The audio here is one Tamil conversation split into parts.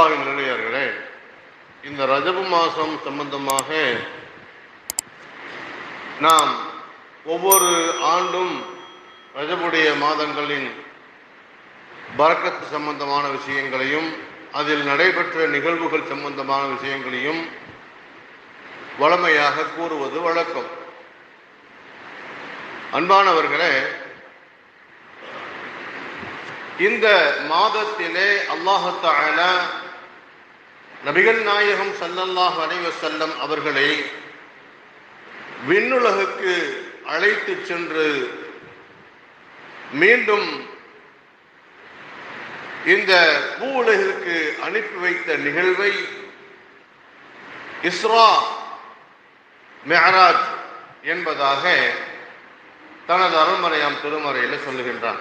அல்லாஹின் நிலையர்களே இந்த ரஜபு மாதம் சம்பந்தமாக நாம் ஒவ்வொரு ஆண்டும் ரஜபுடைய மாதங்களின் பறக்கத்து சம்பந்தமான விஷயங்களையும் அதில் நடைபெற்ற நிகழ்வுகள் சம்பந்தமான விஷயங்களையும் வளமையாக கூறுவது வழக்கம். அன்பானவர்களே இந்த மாதத்திலே அல்லாஹத்தால நபிகள் நாயகம் சல்லல்லாஹ் அலைவசல்லம் அவர்களை விண்ணுலகுக்கு அழைத்து சென்று மீண்டும் இந்த பூ உலகிற்கு அனுப்பி வைத்த நிகழ்வை இஸ்ரா மெஹராஜ் என்பதாக தனது அரண்மனையாம் திருமறையில் சொல்லுகின்றான்.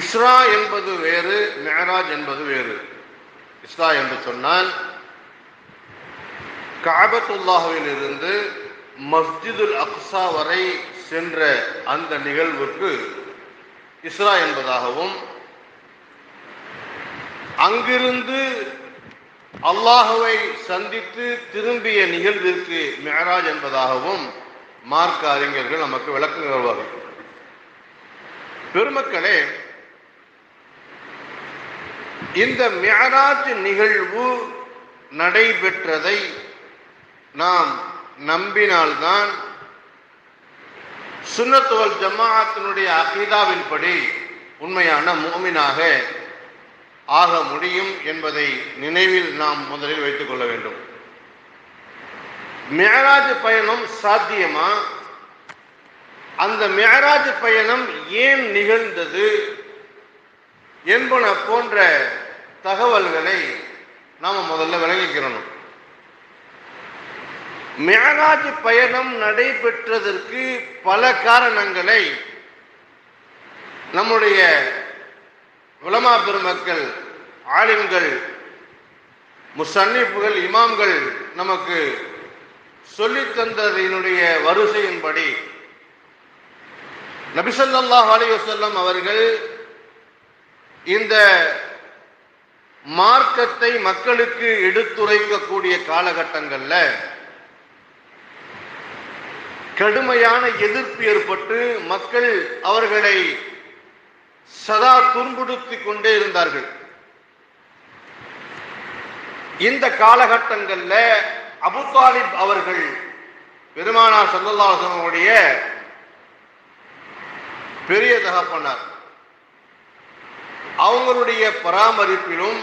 இஸ்ரா என்பது வேறு மெஹராஜ் என்பது வேறு. இஸ்ரா என்று சொன்னால் காபத்துல்லாஹுவில் இருந்து மஸ்ஜிதுல் அக்ஸா வரை சென்ற அந்த நிகழ்வுக்கு இஸ்ரா என்பதாகவும் அங்கிருந்து அல்லாஹுவை சந்தித்து திரும்பிய நிகழ்விற்கு மெஹராஜ் என்பதாகவும் மார்க்க அறிஞர்கள் நமக்கு விளக்குகிறார்கள். பெருமக்களே இந்த மியராஜ் நிகழ்வு நடைபெற்றதை நாம் நம்பினால்தான் சுன்னத்துவல் ஜமாஅத்தினுடைய அகிதாவின்படி உண்மையான மூமினாக ஆக முடியும் என்பதை நினைவில் நாம் முதலில் வைத்துக் கொள்ள வேண்டும். மேராஜ் பயணம் சாத்தியமா? அந்த மேராஜ் பயணம் ஏன் நிகழ்ந்தது என்பன போன்ற தகவல்களை நாம் முதல்ல விளங்கிக்கிறணும் மேராஜ் பயணம் நடைபெற்றதற்கு பல காரணங்களை நம்முடைய உலமா பெருமக்கள் ஆலிம்கள் முசன்னிப்புகள் இமாம்கள் நமக்கு சொல்லி தந்ததினுடைய வரிசையின்படி நபிசல்லாஹ் அலையுசல்லம் அவர்கள் இந்த மார்க்கத்தை மக்களுக்கு எடுத்துரைக்கக்கூடிய காலகட்டங்கள்ல கடுமையான எதிர்ப்பு ஏற்பட்டு மக்கள் அவர்களை சதா துன்புறுத்தி கொண்டே இருந்தார்கள். இந்த காலகட்டங்களில் அபுதாலிப் அவர்கள் பெருமானார் சல்லல்லாசனுடைய பெரிய தகப்பனார். அவங்களுடைய பராமரிப்பிலும்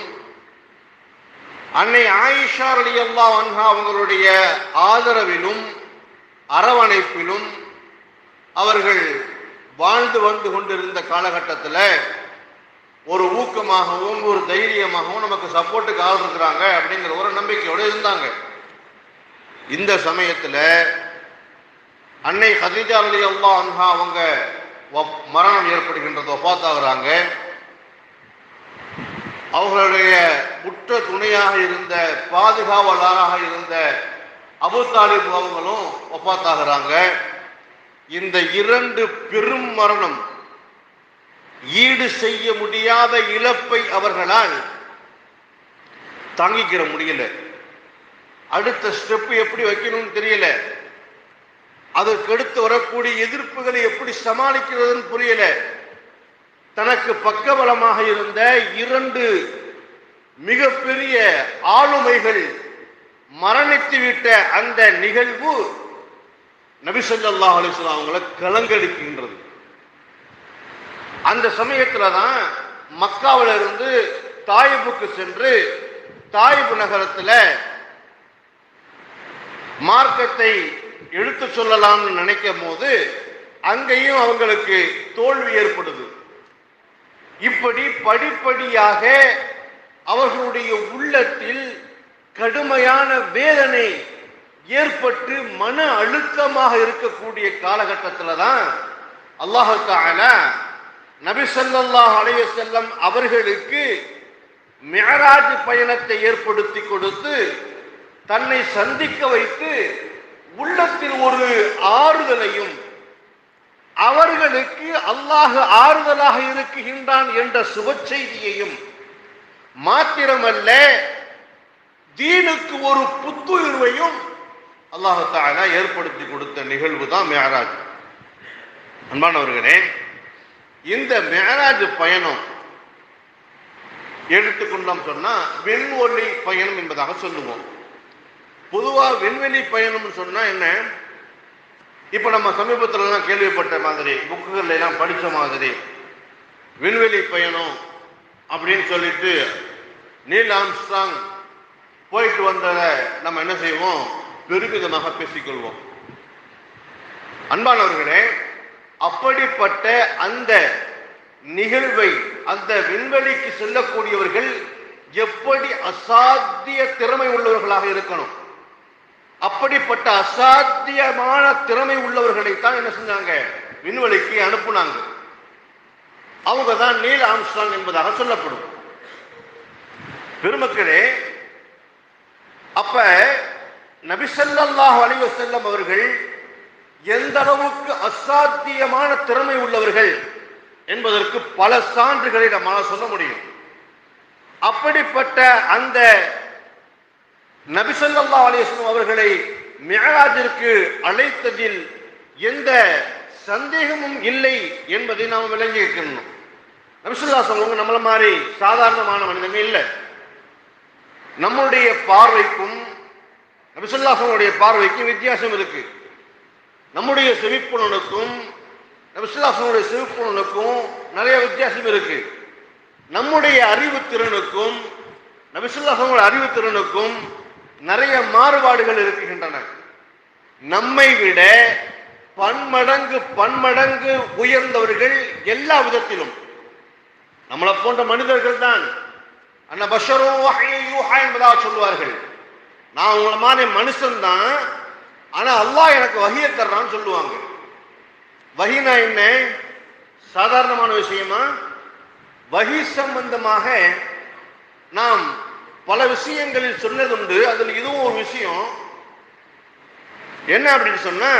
அன்னை ஆயிஷா அலி அல்லா அன்ஹா அவங்களுடைய ஆதரவிலும் அரவணைப்பிலும் அவர்கள் வாழ்ந்து வந்து கொண்டிருந்த காலகட்டத்தில் ஒரு ஊக்கமாகவும் ஒரு தைரியமாகவும் நமக்கு சப்போர்ட்டுக்கு ஆள் இருக்கிறாங்க அப்படிங்கிற ஒரு நம்பிக்கையோடு இருந்தாங்க. இந்த சமயத்தில் அன்னை ஹதீஜா அலி அல்லா அன்ஹா அவங்க மரணம் ஏற்படுகின்றது ஒப்பாத்தாகிறாங்க அவர்களுடைய உற்ற துணையாக இருந்த பாதுகாவலராக இருந்த அபு தாலிப் அவங்களும் ஒப்பாத்தாகிறாங்க. இந்த இரண்டு பெரும் மரணம் ஈடு செய்ய முடியாத இழப்பை அவர்களால் தாங்கிக்கிற முடியல. அடுத்த ஸ்டெப் எப்படி வைக்கணும்னு தெரியல. அதற்கு அடுத்து வரக்கூடிய எதிர்ப்புகளை எப்படி சமாளிக்கிறதுன்னு புரியல. தனக்கு பக்கபலமாக இருந்த இரண்டு மிகப்பெரிய ஆளுமைகள் மரணித்து விட்ட அந்த நிகழ்வு நபிசல்லா அலிஸ்லாம் அவங்களை கலங்கடிக்கின்றது. அந்த சமயத்துல தான் மக்காவில இருந்து தாயிபுக்கு சென்று தாயிபு நகரத்துல மார்க்கத்தை எடுத்து சொல்லலாம்னு நினைக்கும் போது அங்கேயும் அவங்களுக்கு தோல்வி ஏற்படுது. இப்படி படிப்படியாக அவர்களுடைய உள்ளத்தில் கடுமையான வேதனை ஏற்பட்டு மன அழுத்தமாக இருக்கக்கூடிய காலகட்டத்தில் தான் அல்லாஹால நபிசல்லாஹ் அலைய செல்லம் அவர்களுக்கு மிஅராஜ் பயணத்தை ஏற்படுத்தி கொடுத்து தன்னை சந்திக்க வைத்து உள்ளத்தில் ஒரு ஆறுதலையும் அவர்களுக்கு அல்லாஹ் ஆறுதலாக இருக்குகின்றான் என்ற சுப செய்தியையும் மாத்திரமல்ல தீனுக்கு ஒரு புத்துயிர்வையும் அல்லாஹு தாலா ஏற்படுத்தி கொடுத்த நிகழ்வு தான் மேராஜ் அன்பானவர்களே இந்த மேராஜ் பயணம் எடுத்துக்கொண்டோம் சொன்னா விண்வெளி பயணம் என்பதாக சொல்லுவோம். பொதுவா விண்வெளி பயணம்னு சொன்னா என்ன? இப்ப நம்ம சமீபத்துல எல்லாம் கேள்விப்பட்ட மாதிரி புக்குகள்ல எல்லாம் படிச்ச மாதிரி விண்வெளி பயணம் அப்படின்னு சொல்லிட்டு நீல் ஆம்ஸ்டாங் போயிட்டு வந்ததை நம்ம என்ன செய்வோம்? பெருமிதமாக பேசிக்கொள்வோம். அன்பானவர்களே அப்படிப்பட்ட அந்த நிகழ்வை அந்த விண்வெளிக்கு செல்லக்கூடியவர்கள் எப்படி அசாத்திய திறமை உள்ளவர்களாக இருக்கணும்? அப்படிப்பட்ட அசாத்தியமான திறமை உள்ளவர்களை தான் என்ன செஞ்சாங்க? விண்வெளிக்கு அனுப்புனாங்க. அவங்க தான் நீல் ஆம்ஸ்டாங் என்பதாக சொல்லப்படும். பெருமக்களே அப்ப நபிசல்லாஹ் அலைஹி செல்லம் அவர்கள் எந்த அளவுக்கு அசாத்தியமான திறமை உள்ளவர்கள் என்பதற்கு பல சான்றுகளை நம்மால் சொல்ல முடியும். அப்படிப்பட்ட அந்த நபிசல்லா அலிஸ்லாம் அவர்களை மியராஜிற்கு அழைத்ததில் எந்த சந்தேகமும் இல்லை என்பதை நாம் விளங்கி இருக்கணும். நபிசுல்லா சொல்லுவாங்க நம்மள மாதிரி சாதாரணமான மனிதங்க இல்லை. நம்மளுடைய பார்வைக்கும் நபிசுல்லாசனுடைய பார்வைக்கும் வித்தியாசம் இருக்கு. நம்முடைய செவிப்புணனுக்கும் நபிசுல்லாசனுடைய செவிப்புணனுக்கும் நிறைய வித்தியாசம் இருக்கு. நம்முடைய அறிவுத்திறனுக்கும் நபிசுல்லாசனுடைய அறிவுத்திறனுக்கும் நிறைய மாறுபாடுகள் இருக்கின்றன. நம்மை விட பன்மடங்கு பன்மடங்கு உயர்ந்தவர்கள் எல்லா விதத்திலும். நம்மளை போன்ற மனிதர்கள் தான். அன்ன பஷரும் என்பதாக சொல்லுவார்கள். நான் உங்களை மாதிரி மனுஷன் தான். ஆனா அல்லாஹ் எனக்கு வகியை தர்றான்னு சொல்லுவாங்க. வகினா என்ன? சாதாரணமான விஷயமா? வகி சம்பந்தமாக நாம் பல விஷயங்களில் சொன்னதுண்டு. அதில் இதுவும் ஒரு விஷயம். என்ன அப்படின்னு சொன்னா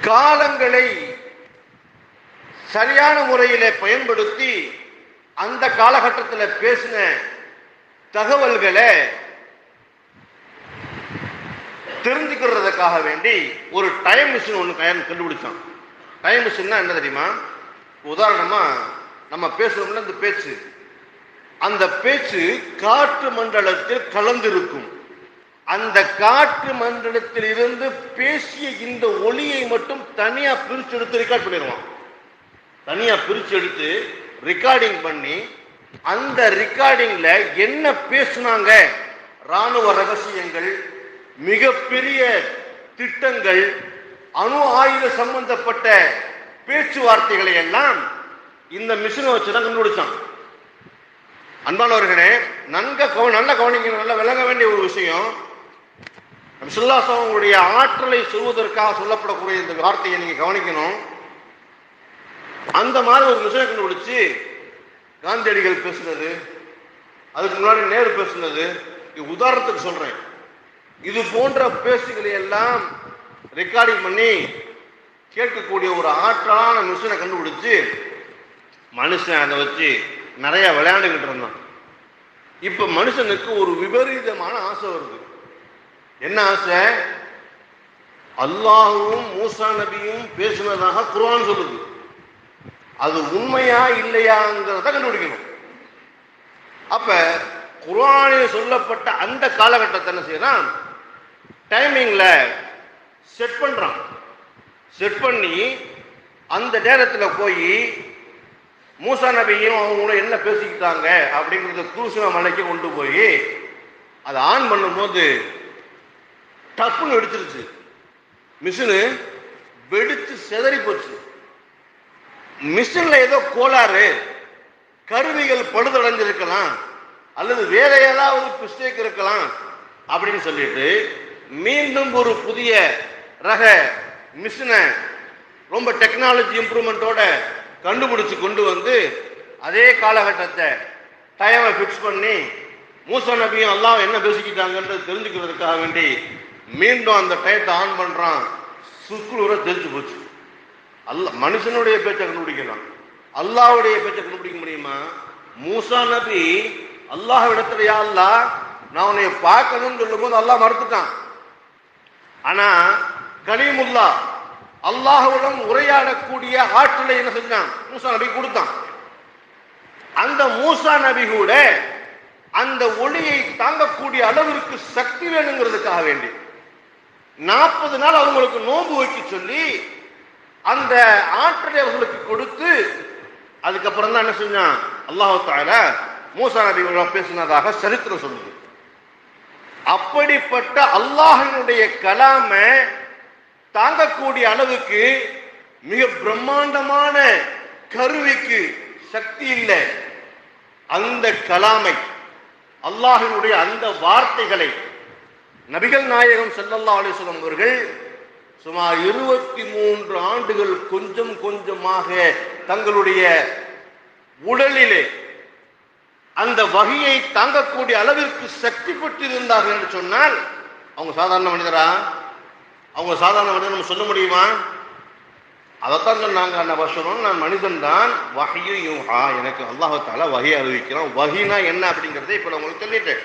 காலங்களை சரியான முறையில பயன்படுத்தி அந்த காலகட்டத்தில் பேசின தகவல்களை தெரிஞ்சுக்கிறதுக்காக வேண்டி ஒரு டைம் மிஷின் ஒன்று கண்டுபிடிச்சான். டைம் மிஷின்னா என்ன தெரியுமா? உதாரணமாக நம்ம பேசுகிறோம்னா இந்த பேச்சு. அந்த பேச்சு காற்று மண்டலத்தில் கலந்திருக்கும். அந்த காற்று மண்டலத்தில் இருந்து பேசிய இந்த ஒளியை மட்டும் தனியா பிரிச்சு எடுத்து ரெக்கார்ட் பண்ணிடுவான். தனியா பிரிச்சு எடுத்து ரெக்கார்டிங் பண்ணி அந்த ரெக்கார்டிங்ல என்ன பேசுனாங்க? ராணுவ ரகசியங்கள் மிகப்பெரிய திட்டங்கள் அணு ஆயுத சம்பந்தப்பட்ட பேச்சுவார்த்தைகளை எல்லாம் இந்த மிஷினை வச்சு தான் கண்டுபிடிச்சான். அன்பானவர்களே நன்க கவ நல்ல கவனிக்கணும் நல்ல விளங்க வேண்டிய ஒரு விஷயம். சில்லாசவங்களுடைய ஆற்றலை சொல்வதற்காக சொல்லப்படக்கூடிய இந்த வார்த்தையை நீங்க கவனிக்கணும். அந்த மாதிரி ஒரு விஷயம் கண்டுபிடிச்சு காந்தியடிகள் பேசுனது அதுக்கு முன்னாடி நேரு பேசுனது உதாரணத்துக்கு சொல்றேன். இது போன்ற பேசுகளை எல்லாம் ரெக்கார்டிங் பண்ணி கேட்கக்கூடிய ஒரு ஆற்றலான மிஷினை கண்டுபிடிச்சு மனுஷன் அதை வச்சு நிறைய விளையாண்டுக்கிட்டு இருந்தான் இப்ப மனுஷனுக்கு ஒரு விபரீதமான ஆசை வருது. என்ன ஆசை? அல்லாஹுவும் மூசா நபியும் பேசினதாக குர்ஆன் சொல்லுது. அது உண்மையா இல்லையாங்கிறத கண்டுபிடிக்கணும். அப்ப குர்ஆனில் சொல்லப்பட்ட அந்த காலகட்டத்தை என்ன செய்யறான்? டைமிங்ல செட் பண்றான். செட் பண்ணி அந்த நேரத்தில் போய் மூசா நபியும் அவங்களும் என்ன பேசிக்கிட்டாங்க அப்படிங்கிறத தூசுவ மலைக்கு கொண்டு போய் அதை ஆன் பண்ணும்போது டப்புன்னு வெடிச்சிருச்சு. மிஷினு வெடித்து செதறி போச்சு. மிஷின்ல ஏதோ கோளாறு கருவிகள் பழுதடைஞ்சிருக்கலாம் அல்லது வேற ஏதாவது மிஸ்டேக் இருக்கலாம் அப்படின்னு சொல்லிட்டு மீண்டும் ஒரு புதிய ரக மிஷினை ரொம்ப டெக்னாலஜி இம்ப்ரூவ்மெண்ட்டோட கண்டுபிடிச்சு கொண்டு வந்து அதே காலகட்டத்தை டைமை ஃபிக்ஸ் பண்ணி மூசா நபியும் அல்லாஹ் என்ன பேசிக்கிட்டாங்கன்றது தெரிஞ்சுக்கிறதுக்காக வேண்டி மீண்டும் அந்த டயத்தை ஆன் பண்ணுறான் சுக்குலூர தெரிஞ்சு போச்சு. அல்ல மனுஷனுடைய பேச்சை கண்டுபிடிக்கலாம் அல்லாவுடைய பேச்சை கண்டுபிடிக்க முடியுமா? மூசா நபி அல்லாஹ் இடத்துல யா அல்லாஹ் நான் உன்னை பார்க்கணும்னு சொல்லும்போது அல்லாஹ் மறுத்துட்டான். ஆனா கலீமுல்லா அல்லாஹுடன் உரையாடக்கூடிய ஆற்றலை என்ன செஞ்சான்? மூசா நபி கொடுத்தான். அந்த மூசா நபி கூட அந்த ஒளியை தாங்கக்கூடிய அளவிற்கு சக்தி வேணுங்கிறதுக்காக வேண்டி நாற்பது நாள் அவங்களுக்கு நோன்பு வைக்க சொல்லி அந்த ஆற்றலை அவர்களுக்கு கொடுத்து அதுக்கப்புறம் தான் என்ன செஞ்சான்? அல்லாஹு தால மூசா நபி பேசினதாக சரித்திரம் சொல்லுது. அப்படிப்பட்ட அல்லாஹினுடைய கலாமை தாங்கக்கூடிய அளவுக்கு மிக பிரம்மாண்டமான கருவிக்கு சக்தி இல்லை. அந்த கலாமை அல்லாஹினுடைய அந்த வார்த்தைகளை நபிகள் நாயகம் செல்லல்லா அலைஹி அவர்கள் சுமார் இருபத்தி மூன்று ஆண்டுகள் கொஞ்சம் கொஞ்சமாக தங்களுடைய உடலிலே அந்த வகையை தாங்கக்கூடிய அளவிற்கு சக்தி பெற்றிருந்தார்கள் என்று சொன்னால் அவங்க சாதாரண மனிதரா? அவங்க சாதாரண மனிதர் நம்ம சொல்ல முடியுமா? அதைத்தான் சொன்னாங்க அந்த வருஷம் நான் மனிதன் தான் வகையும் யூஹா. எனக்கு அல்லாஹால வகையை அறிவிக்கிறான். வகினா என்ன அப்படிங்கிறத இப்போ நான் உங்களுக்கு சொல்லிட்டேன்.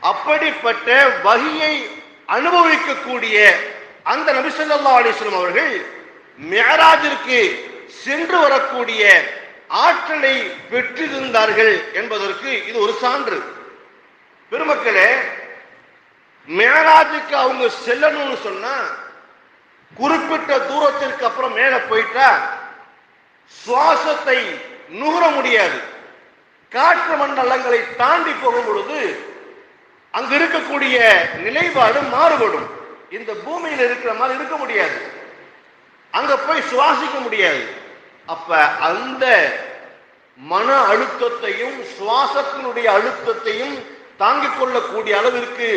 அப்படிப்பட்ட வகையை அனுபவிக்கக்கூடிய அந்த நபிசல்லா அலிஸ்லம் அவர்கள் மேராஜிற்கு சென்று வரக்கூடிய ஆற்றலை பெற்றிருந்தார்கள் என்பதற்கு இது ஒரு சான்று. பெருமக்களே மேராஜுக்கு அவங்க செல்லணும்னு சொன்னா குறிப்பிட்ட தூரத்திற்கு அப்புறம் மேல போயிட்டா சுவாசத்தை நுகர முடியாது. காற்று மண்டலங்களை தாண்டி போகும் பொழுது அங்க இருக்கக்கூடிய நிலைப்பாடு மாறுபடும். இந்த பூமியில் இருக்கிற மாதிரி இருக்க முடியாது. அங்க போய் சுவாசிக்க முடியாது. அப்ப அந்த மன அழுத்தத்தையும் சுவாசத்தினுடைய அழுத்தத்தையும் தாங்கிக் கொள்ளக்கூடிய அளவிற்கு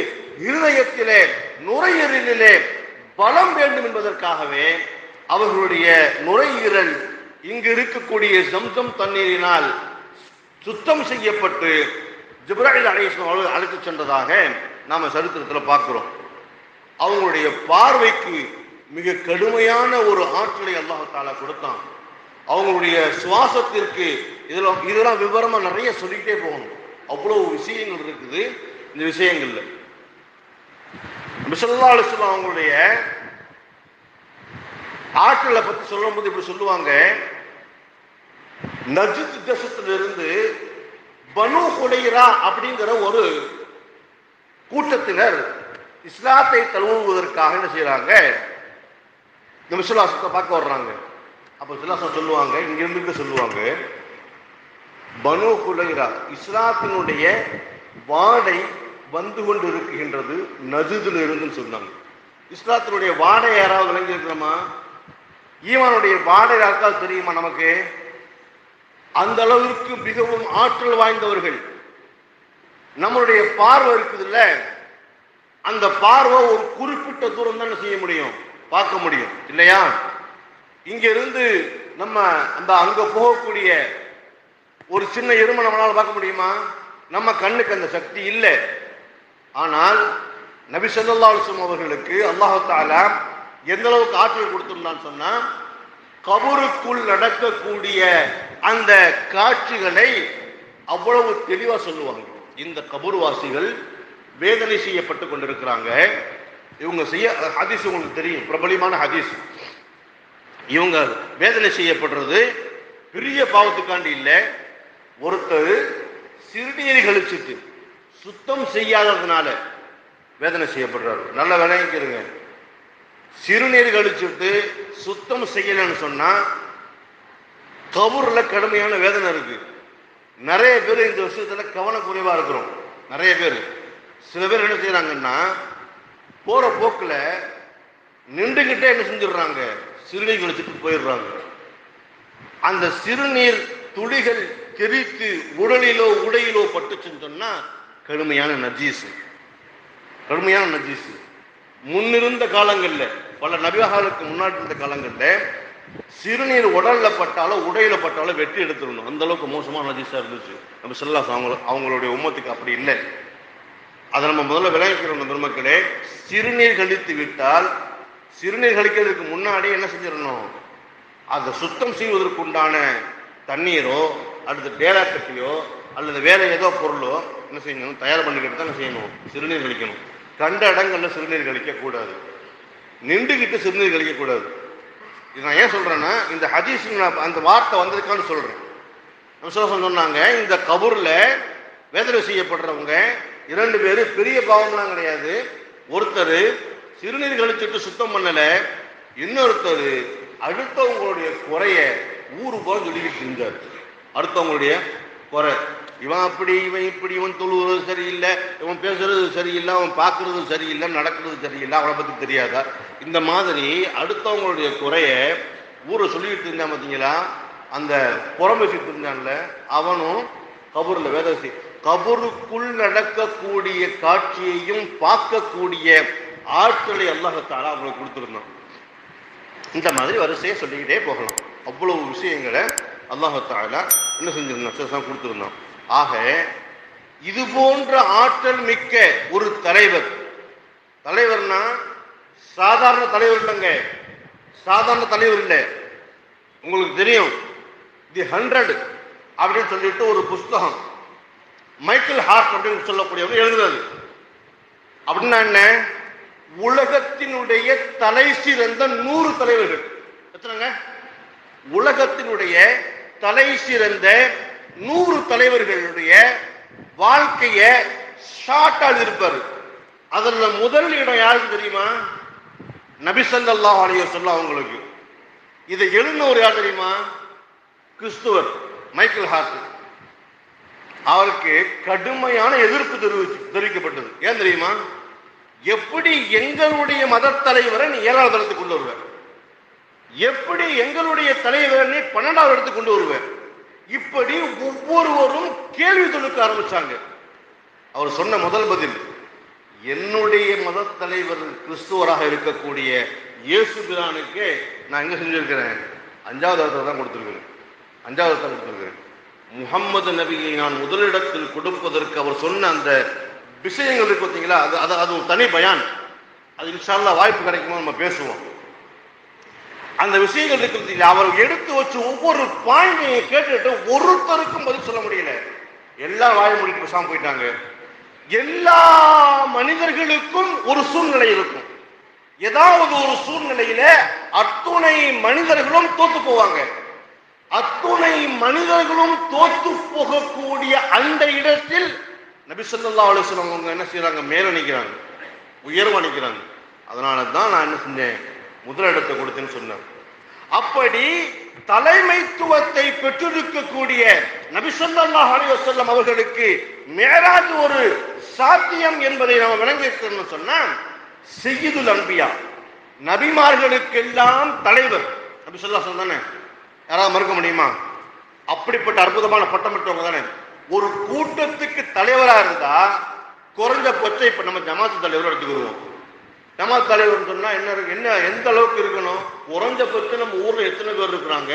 இருதயத்திலே நுரையீரலிலே பலம் வேண்டும் என்பதற்காகவே அவர்களுடைய நுரையீரல் இங்கு இருக்கக்கூடிய சம்சம் தண்ணீரினால் சுத்தம் செய்யப்பட்டு ஜிப்ராஹில் அலைஹிஸ்ஸலாம் அவர்கள் அழைத்து சென்றதாக நாம சரித்திரத்தில் பார்க்கிறோம். அவங்களுடைய பார்வைக்கு மிக கடுமையான ஒரு ஆற்றலை அல்லாஹால கொடுத்தான். அவங்களுடைய சுவாசத்திற்கு இதெல்லாம் இதெல்லாம் விவரமா நிறைய சொல்லிக்கிட்டே போகணும். அவ்வளவு விஷயங்கள் இருக்குது. இந்த விஷயங்கள்ல. மிசல்லா அலிஸ்லாம் அவங்களுடைய ஆற்றலை பத்தி சொல்லும் போது இப்படி சொல்லுவாங்க. நஜித் தேசத்திலிருந்து பனு ஹுடைரா அப்படிங்கிற ஒரு கூட்டத்தினர் இஸ்லாத்தை தழுவுவதற்காக என்ன செய்யறாங்க இந்த விசுவாசத்தை பார்க்க வர்றாங்க. அப்ப விசுவாசம் சொல்லுவாங்க இங்கிருந்து சொல்லுவாங்க. பனு குலைரா இஸ்லாத்தினுடைய வாடை வந்து கொண்டு இருக்கின்றது நஜுதுல இருந்துன்னு சொன்னாங்க. இஸ்லாத்தினுடைய வாடை யாராவது விளங்கியிருக்கிறோமா ஈவனுடைய ஈமானுடைய வாடை யாருக்காவது தெரியுமா நமக்கு? அந்த அளவிற்கு மிகவும் ஆற்றல் வாய்ந்தவர்கள். நம்மளுடைய பார்வை இருக்குதுல்ல? அந்த பார்வை ஒரு குறிப்பிட்ட தூரம் தான் செய்ய முடியும். பார்க்க முடியும். இல்லையா? இங்க இருந்து நம்ம அந்த அங்க போகக்கூடிய ஒரு சின்ன எருமை நம்மளால் பார்க்க முடியுமா? நம்ம கண்ணுக்கு அந்த சக்தி இல்லை. ஆனால் நபி சொல்லா அலுவலம் அவர்களுக்கு அல்லாஹால எந்த அளவுக்கு ஆற்றல் கொடுத்திருந்தான்னு சொன்னா கபருக்குள் நடக்கக்கூடிய அந்த காட்சிகளை அவ்வளவு தெளிவா சொல்லுவாங்க. இந்த கபர்வாசிகள் வேதனை செய்யப்பட்டு கொண்டிருக்கிறாங்க. இவங்க செய்ய ஹதீஸ் உங்களுக்கு தெரியும் பிரபலியமான ஹதீஸ். இவங்க வேதனை செய்யப்படுறது பெரிய பாவத்துக்காண்டி இல்லை. ஒருத்தர் சிறுநீர் கழிச்சுட்டு சுத்தம் செய்யாததுனால வேதனை செய்யப்படுறாரு. நல்ல விளங்கிக்கிறங்க சிறுநீர் கழிச்சுட்டு சுத்தம் செய்யலன்னு சொன்னா கவுரில் கடுமையான வேதனை இருக்கு. நிறைய பேர் இந்த விஷயத்துல கவனக்குறைவா இருக்கிறோம். நிறைய பேர். சில பேர் என்ன செய்யறாங்கன்னா போற போக்குல நின்றுகிட்டே என்ன செஞ்சிடுறாங்க? சிறுநீர் கழிச்சிட்டு போயிடுறாங்க. அந்த சிறுநீர் துளிகள் தெரித்து உடலிலோ உடையிலோ பட்டுச்சுன்னு சொன்னா கடுமையான நஜீஸ் கடுமையான நஜீஸ் முன்னிருந்த காலங்கள்ல பல நபிகாலுக்கு முன்னாடி இருந்த காலங்கள்ல சிறுநீர் உடல்ல பட்டாலோ உடையில பட்டாலோ வெட்டி எடுத்துடணும். அந்த அளவுக்கு மோசமான நஜீஸா இருந்துச்சு. நம்ம செல்லா அவங்க அவங்களுடைய உம்மத்துக்கு அப்படி இல்லை. அதை நம்ம முதல்ல விளங்கிக்கிறோம் பெருமக்களே. சிறுநீர் கழித்து விட்டால் சிறுநீர் கழிக்கிறதுக்கு முன்னாடி என்ன செஞ்சிடணும்? அதை சுத்தம் செய்வதற்குண்டான தண்ணீரோ அல்லது டேரா கட்டியோ அல்லது வேற ஏதோ பொருளோ என்ன செய்யணும்? தயார் பண்ணிக்கிட்டு தான் செய்யணும். சிறுநீர் கழிக்கணும். கண்ட இடங்கள்ல சிறுநீர் கழிக்க கூடாது நின்றுகிட்டு சிறுநீர் கழிக்க கூடாது இது நான் ஏன் சொல்றேன்னா இந்த ஹதீஸ் நான் அந்த வார்த்தை வந்ததுக்கான்னு சொல்றேன். விசுவாசம் சொன்னாங்க இந்த கபூர்ல வேதனை செய்யப்படுறவங்க இரண்டு பேரும் பெரிய பாவம்லாம் கிடையாது. ஒருத்தர் சிறுநீர் கழிச்சுட்டு சுத்தம் பண்ணல இன்னொருத்தர் அடுத்தவங்களுடைய குறைய ஊரு போல சொல்லிக்கிட்டு இருந்தார். அடுத்தவங்களுடைய குறை. இவன் அப்படி இவன் இப்படி இவன் தொழுவது சரியில்லை இவன் பேசுறது சரியில்லை அவன் பார்க்கறது சரியில்லை நடக்கிறது சரியில்லை அவனை பத்தி தெரியாதா? இந்த மாதிரி அடுத்தவங்களுடைய குறைய ஊரை சொல்லிக்கிட்டு இருந்தான் பார்த்தீங்களா அந்த புறம் வச்சுட்டு இருந்தான்ல அவனும் கபூர்ல வேதசி கபூருக்குள் நடக்கக்கூடிய காட்சியையும் பார்க்கக்கூடிய ஆற்றலை அல்லாஹத்தாலா அவங்களுக்கு கொடுத்துருந்தான். இந்த மாதிரி வரிசையை சொல்லிக்கிட்டே போகலாம். அவ்வளவு விஷயங்களை அல்லாஹால என்ன செஞ்சிருந்தான்? சிவசம் கொடுத்துருந்தான். ஆக இது போன்ற ஆற்றல் மிக்க ஒரு தலைவர். தலைவர்னா சாதாரண தலைவர் இல்லைங்க சாதாரண தலைவர் இல்லை. உங்களுக்கு தெரியும். தி ஹண்ட்ரட் அப்படின்னு சொல்லிட்டு ஒரு புஸ்தகம். மைக்கேல் ஹார்ட் அப்படின்னு சொல்லக்கூடியவர் எழுதுறது அப்படின்னா என்ன? உலகத்தினுடைய தலை சிறந்த நூறு தலைவர்கள். எத்தனைங்க? உலகத்தினுடைய தலை சிறந்த நூறு தலைவர்களுடைய வாழ்க்கைய ஷார்ட்டா இருப்பார் அதுல முதல் இடம் யாருக்கு தெரியுமா? நபிசல்லா அலைய சொல்ல அவங்களுக்கு. இதை எழுதினவர் யார் தெரியுமா? கிறிஸ்துவர் மைக்கேல் ஹார்ட் அவருக்கு கடுமையான எதிர்ப்பு தெரிவிச்சு தெரிவிக்கப்பட்டது. ஏன் தெரியுமா? எப்படி எங்களுடைய மத தலைவரை நீ ஏழாவது தளத்துக்கு கொண்டு வருவார்? எப்படி எங்களுடைய தலைவரை பன்னெண்டாவது இடத்துக்கு கொண்டு வருவேன் இப்படி ஒவ்வொருவரும் கேள்வி தொடுக்க ஆரம்பிச்சாங்க. அவர் சொன்ன முதல் பதில் என்னுடைய மத தலைவர் கிறிஸ்துவராக இருக்கக்கூடிய இயேசு பிரானுக்கு நான் எங்க செஞ்சிருக்கிறேன்? அஞ்சாவது இடத்துல தான் கொடுத்துருக்கிறேன். அஞ்சாவது இடத்துல கொடுத்துருக்கிறேன். முகம்மது நபியை நான் முதலிடத்தில் கொடுப்பதற்கு அவர் சொன்ன அந்த விஷயங்கள் இருக்கு பார்த்தீங்களா அது அது அது ஒரு தனி பயான். அது இன்ஷால்லா வாய்ப்பு கிடைக்குமோ நம்ம பேசுவோம். அந்த விஷயங்கள் இருக்கிறது அவர் எடுத்து வச்சு ஒவ்வொரு பாயிண்டையும் கேட்டுட்டு ஒருத்தருக்கும் பதில் சொல்ல முடியல. எல்லாம் வாய மூடிட்டு பேசாம போயிட்டாங்க. எல்லா மனிதர்களுக்கும் ஒரு சூழ்நிலை இருக்கும். ஏதாவது ஒரு சூழ்நிலையில அத்துணை மனிதர்களும் தோத்து போவாங்க. அத்துணை மனிதர்களும் தோத்து போகக்கூடிய அந்த இடத்தில் நபி ஸல்லல்லாஹு அலைஹி அவங்க என்ன செய்யறாங்க மேல நிக்கிறாங்க உயர்வா நிக்கிறாங்க அதனால தான் நான் என்ன செஞ்சேன்? முதலிடத்தை கொடுத்தேன்னு சொன்னேன் அப்படி தலைமைத்துவத்தை பெற்றிருக்கக்கூடிய நபி அலிவசல்லம் அவர்களுக்கு மேராஜ் ஒரு சாத்தியம் என்பதை நாம் விளங்கியிருக்கணும்னு சொன்னா செய்யுதுல் அன்பியா நபிமார்களுக்கெல்லாம் தலைவர். நபி ஸல்லல்லாஹு தானே? யாராவது மறுக்க முடியுமா? அப்படிப்பட்ட அற்புதமான பட்டம் பெற்றவங்க தானே? ஒரு கூட்டத்துக்கு தலைவரா இருந்தா குறைஞ்ச பட்சம் இப்ப நம்ம ஜமாத்து தலைவர் எடுத்துக்கிடுவோம். ஜமாத் தலைவர் சொன்னா என்ன என்ன எந்த அளவுக்கு இருக்கணும்? குறைஞ்ச பட்சம் நம்ம ஊர்ல எத்தனை பேர் இருக்கிறாங்க?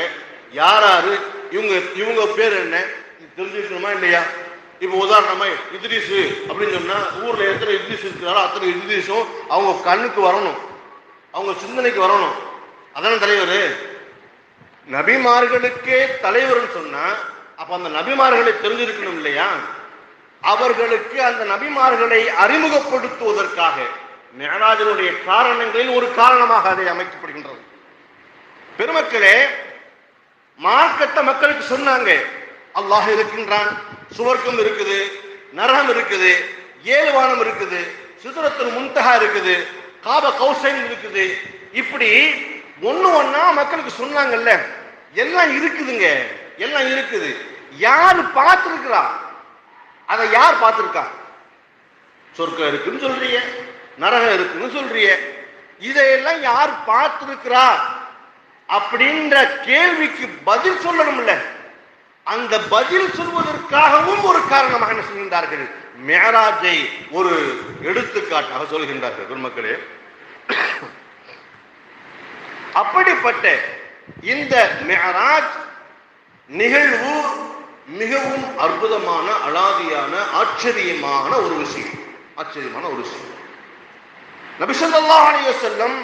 யார் இவங்க இவங்க பேர் என்ன? தெரிஞ்சுக்கணுமா இல்லையா? இப்ப உதாரணமா இத்ரிஸ் அப்படின்னு சொன்னா ஊர்ல எத்தனை இத்ரிஸ் இருக்கிறாரோ அத்தனை இத்ரிஸும் அவங்க கண்ணுக்கு வரணும். அவங்க சிந்தனைக்கு வரணும். அதான தலைவர்? நபிமார்களுக்கே தலைவர்னு சொன்னா அப்ப அந்த நபிமார்களை தெரிஞ்சிருக்கணும் இல்லையா? அவர்களுக்கு அந்த நபிமார்களை அறிமுகப்படுத்துவதற்காக மேராஜனுடைய காரணங்களில் ஒரு காரணமாக அதை அமைக்கப்படுகின்றது. பெருமக்களே மார்க்கத்தை மக்களுக்கு சொன்னாங்க. அல்லாஹ் இருக்கின்றான் சுவர்க்கம் இருக்குது நரகம் இருக்குது ஏழு வானம் இருக்குது சிதறத்தில் முன்தகா இருக்குது காப கௌசைன் இருக்குது. இப்படி ஒண்ணு ஒன்னா மக்களுக்கு சொன்னாங்கல்ல எல்லாம் இருக்குதுங்க எல்லாம் இருக்குது. யாரு பார்த்திருக்கிறா? அதை யார் பார்த்திருக்கா? சொர்க்கம் இருக்குன்னு சொல்றீங்க. நரகம் இருக்குன்னு சொல்றிய. இதையெல்லாம் யார் பார்த்திருக்கிறா? அப்படின்ற கேள்விக்கு பதில் சொல்லணும்ல. அந்த பதில் சொல்வதற்காகவும் ஒரு காரணமாக என்ன செய்கின்றார்கள்? மேராஜை ஒரு எடுத்துக்காட்டாக சொல்கின்றார்கள் பெருமக்களே அப்படிப்பட்ட இந்த மெஹராஜ் நிகழ்வு மிகவும் அற்புதமான அலாதியான ஆச்சரியமான ஒரு விஷயம். ஆச்சரியமான ஒரு விஷயம். நபிசல்லாஹ் அலைஹி செல்லம்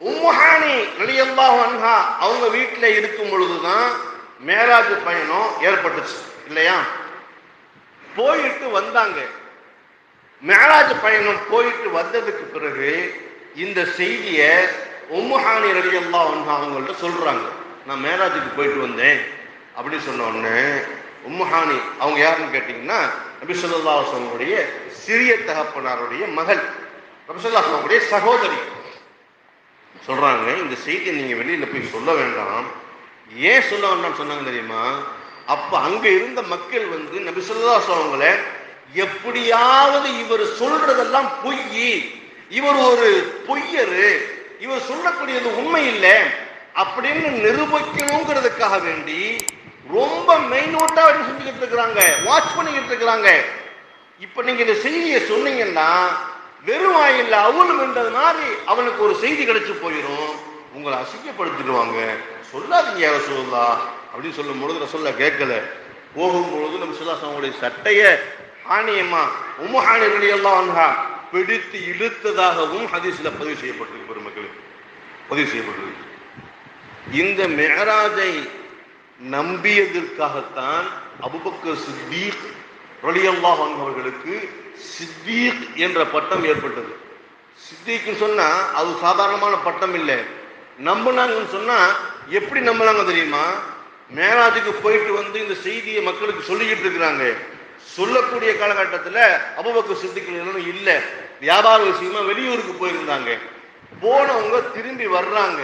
உம்முஹானி ரலியல்லாஹு அன்ஹா அவங்க வீட்டில் இருக்கும் பொழுதுதான் மேராஜ் பயணம் ஏற்பட்டுச்சு இல்லையா? போயிட்டு வந்தாங்க. மேராஜ் பயணம் போயிட்டு வந்ததுக்கு பிறகு இந்த செய்தியை உம்முஹானி ரலியல்லாஹு அன்ஹா அவங்கள்ட்ட சொல்றாங்க. நான் மேராஜுக்கு போயிட்டு வந்தேன் அப்படி சொன்ன உடனே உம்முஹானி அவங்க யாருன்னு கேட்டிங்கன்னா நபி ஸல்லல்லாஹு சிறிய தகப்பனாருடைய மகள். நபி சகோதரி. சொல்றாங்க இந்த செய்தியை நீங்க வெளியில போய் சொல்ல வேண்டாம். ஏன் சொல்ல வேண்டாம் சொன்னாங்க தெரியுமா? அப்ப அங்க இருந்த மக்கள் வந்து நபி ஸல்லல்லாஹு எப்படியாவது இவர் சொல்றதெல்லாம் பொய். இவர் ஒரு பொய்யரு. இவர் சொல்லக்கூடியது உண்மை இல்லை. அப்படின்னு நிரூபிக்கணுங்கிறதுக்காக வேண்டி ரொம்ப மெயினோட்டா அவர் செஞ்சுக்கிட்டு இருக்கிறாங்க. வாட்ச் பண்ணிக்கிட்டு இருக்கிறாங்க. இப்ப நீங்க இந்த செய்தியை சொன்னீங்கன்னா வெறும் வாயில்ல அவளும் மாதிரி அவனுக்கு ஒரு செய்தி கிடைச்சு போயிடும் உங்களை அசிங்கப்படுத்திடுவாங்க. சொல்லாதீங்க யார சொல்லா அப்படின்னு சொல்லும் பொழுது ரசோல்லா கேட்கல. போகும் பொழுது நம்ம சுல்லாசனுடைய அவங்களுடைய சட்டைய ஆணியம்மா உம்மஹானி எல்லாம் வந்தா பிடித்து இழுத்ததாகவும் ஹதீஸ்ல பதிவு செய்யப்பட்டிருக்கு பெருமக்களுக்கு பதிவு செய்யப்பட்டிருக்கு. இந்த மெஹராஜை நம்பியதற்காகத்தான் அபுபக்கர் சித்தீக் ரலியல்லாஹ் அவர்களுக்கு சித்தீக் என்ற பட்டம் ஏற்பட்டது. சித்திக்கு சொன்னா அது சாதாரணமான பட்டம் இல்லை. நம்பினாங்கன்னு சொன்னா எப்படி நம்பினாங்க தெரியுமா? மேராஜுக்கு போயிட்டு வந்து இந்த செய்தியை மக்களுக்கு சொல்லிக்கிட்டு இருக்கிறாங்க. சொல்லக்கூடிய காலகட்டத்தில் அபுபக்கர் சித்திகள் இல்லை. வியாபார விஷயமா வெளியூருக்கு போயிருந்தாங்க. போனவங்க திரும்பி வர்றாங்க.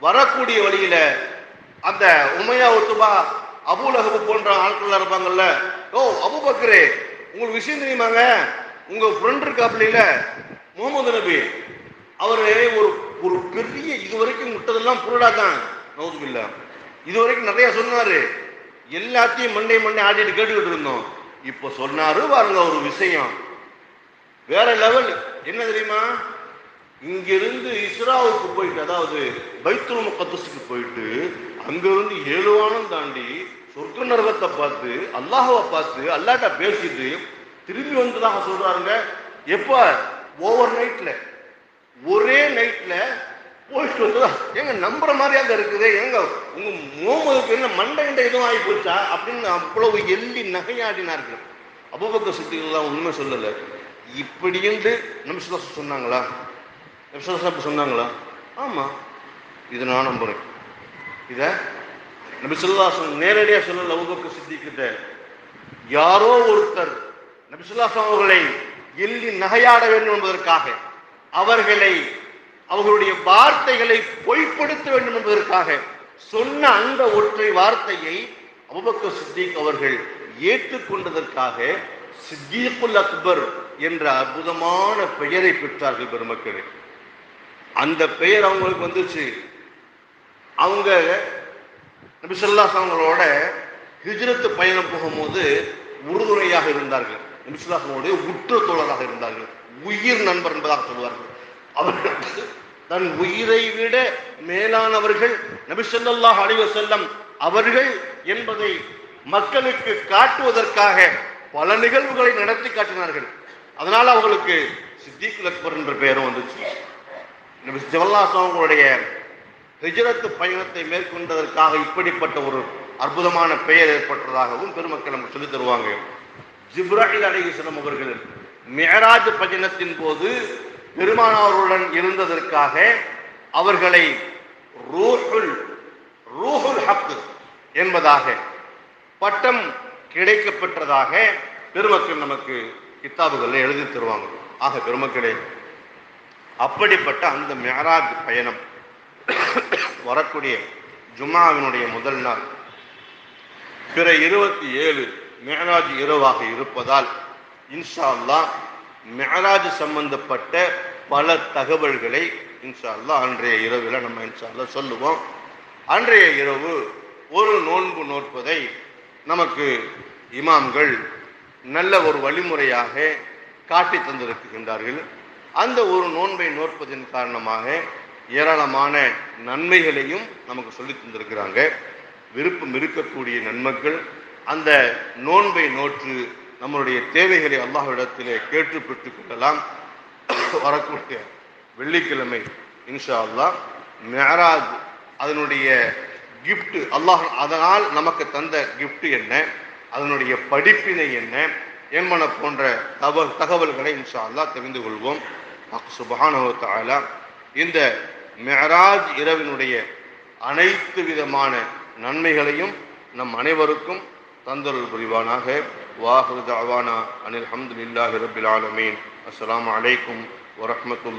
வரக்கூடிய வழியில அந்த உமையா ஒத்துபா அபுலகபு போன்ற ஆட்கள் இருப்பாங்கல்ல. ஓ அபுபக்கரே உங்களுக்கு விஷயம் தெரியுமாங்க? உங்க ஃப்ரெண்ட் இருக்காப்லையில முகமது நபி அவரு ஒரு ஒரு பெரிய இதுவரைக்கும் விட்டதெல்லாம் புருடா தான் நவுதுபில்லா இதுவரைக்கும் நிறைய சொன்னாரு. எல்லாத்தையும் மண்டை மண்டை ஆடிட்டு கேட்டுக்கிட்டு இருந்தோம். இப்போ சொன்னாரு பாருங்க ஒரு விஷயம். வேற லெவல் என்ன தெரியுமா? இங்கிருந்து இஸ்ராவுக்கு போயிட்டு அதாவது பைத்துல் முகத்துக்கு போயிட்டு அங்கிருந்து ஏழு வானம் தாண்டி சொர்க்க நரகத்தை பார்த்து அல்லாஹாவை பார்த்து அல்லாட்ட பேசிட்டு திரும்பி வந்ததாக சொல்றாருங்க. எப்ப ஓவர் நைட்ல ஒரே நைட்ல போயிட்டு வந்ததா? ஏங்க நம்புற மாதிரியாக இருக்குது. ஏங்க உங்க முகமதுக்கு என்ன மண்டை கிண்ட எதுவும் ஆகி போச்சா? அப்படின்னு அவ்வளவு எள்ளி நகையாடினார்கள். அபுபக்க சுத்திகள்லாம் உண்மை சொல்லல. இப்படி என்று நிமிஷம் சொன்னாங்களா? நிமிஷம் சொன்னாங்களா? ஆமா. இது நான் நம்புறேன். இதை நபிசுல்லாசன் நேரடியாக சொல்லல அபுபக்க சித்திக்கிட்ட. யாரோ ஒருத்தர் நபிசுல்லாசன் அவர்களை எள்ளி நகையாட வேண்டும் என்பதற்காக அவர்களை அவர்களுடைய வார்த்தைகளை பொய்ப்படுத்த வேண்டும் என்பதற்காக சொன்ன அந்த ஒற்றை வார்த்தையை அபுபக்கர் சித்திக் அவர்கள் ஏற்றுக்கொண்டதற்காக சித்திகுல் அக்பர் என்ற அற்புதமான பெயரை பெற்றார்கள் பெருமக்களே. அந்த பெயர் அவங்களுக்கு வந்துச்சு. அவங்க நபிசல்லாஸ் ஹிஜ்ரத்து பயணம் போகும்போது உறுதுணையாக இருந்தார்கள். நபிசுல்லாசனுடைய உற்ற தோழராக இருந்தார்கள். உயிர் நண்பர் என்பதாக சொல்வார்கள் அவர்கள் தன் உயிரை விட மேலானவர்கள் நபிசல்லாஹ் அழிவ செல்லம் அவர்கள் என்பதை மக்களுக்கு காட்டுவதற்காக பல நிகழ்வுகளை நடத்தி காட்டினார்கள். அதனால அவங்களுக்கு சித்திக் அக்பர் என்ற பெயரும் வந்துச்சு. ஜவஹர்லால் அவங்களுடைய ஹிஜரத்து பயணத்தை மேற்கொண்டதற்காக இப்படிப்பட்ட ஒரு அற்புதமான பெயர் ஏற்பட்டதாகவும் பெருமக்கள் நமக்கு சொல்லித் தருவாங்க. ஜிப்ராஹில் அலிஹிஸ்லம் அவர்கள் மேராஜ் பயணத்தின் போது பெருமானாருடன் இருந்ததற்காக அவர்களை ரூஹுல் ரூஹுல் ஹக்கு என்பதாக பட்டம் கிடைக்கப்பெற்றதாக பெருமக்கள் நமக்கு கித்தாபுகளில் எழுதி தருவாங்க. ஆக பெருமக்களே அப்படிப்பட்ட அந்த மேராஜ் பயணம் வரக்கூடிய ஜுமாவினுடைய முதல் நாள். பிற இருபத்தி ஏழு மேராஜ் இரவாக இருப்பதால் இன்ஷா அல்லா மேராஜ் சம்பந்தப்பட்ட பல தகவல்களை இன்ஷா அல்லா அன்றைய இரவில் நம்ம இன்ஷா அல்லா சொல்லுவோம். அன்றைய இரவு ஒரு நோன்பு நோற்பதை நமக்கு இமாம்கள் நல்ல ஒரு வழிமுறையாக காட்டி தந்திருக்கின்றார்கள். அந்த ஒரு நோன்பை நோற்பதன் காரணமாக ஏராளமான நன்மைகளையும் நமக்கு சொல்லி தந்திருக்கிறாங்க. விருப்பம் இருக்கக்கூடிய நன்மக்கள் அந்த நோன்பை நோற்று நம்மளுடைய தேவைகளை அல்லாஹ்விடத்திலே கேட்டு பெற்று கொள்ளலாம். வரக்கூடிய வெள்ளிக்கிழமை இன்ஷா அல்லா மெஹராஜ் அதனுடைய கிஃப்ட் அல்லாஹ் அதனால் நமக்கு தந்த கிஃப்ட் என்ன அதனுடைய படிப்பினை என்ன என்பன போன்ற தவ தகவல்களை இன்ஷா அல்லா தெரிந்து கொள்வோம். சுபஹானஹு தஆலா இந்த மெஹராஜ் இரவினுடைய அனைத்து விதமான நன்மைகளையும் நம் அனைவருக்கும் தந்தருள் புரிவானாக. வாஹு தஅவானா அனில் ஹம்துலில்லாஹி ரபில் ஆலமீன். அஸ்லாம் அலைக்கும் வரமத்துல்லா